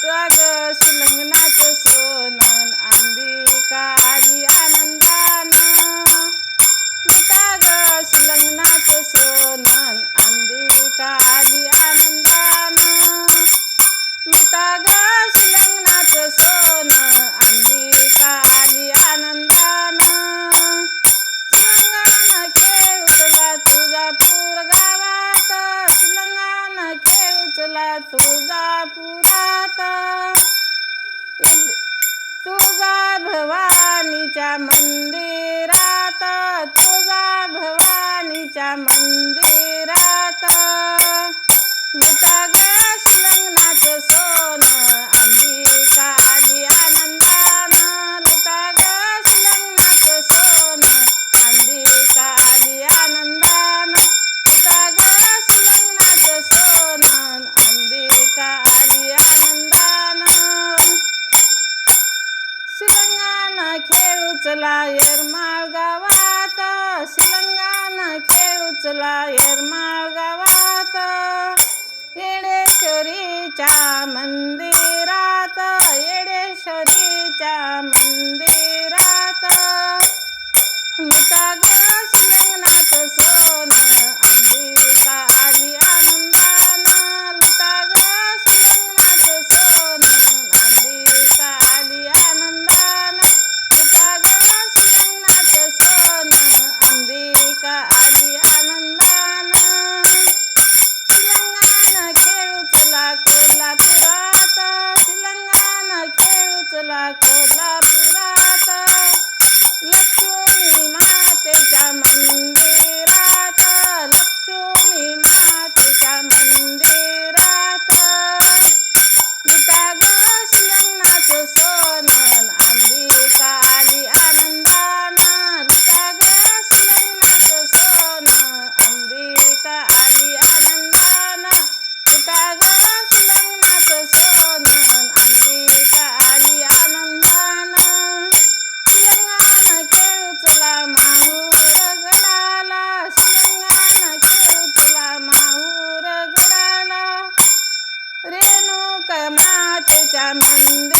सुहाग शिलंगणाचं सोनन अंबिकाली आनंदान. ग शिलंगणाचं सोनन अंबिका आली आनंदान. ग शिलंगणाचं सोनं अंबिका आली आनंदान शिलंगण खेळूचला तुळजापूर गावात. शिलंगण खेळूचला तुळजापूर ಮಂದಿ उचला येरमाळ गावात शिलंगान खेळ उचला येरमाळ 干嘛在家门的？